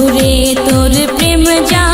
বন্ধুরে তোর প্রেম যা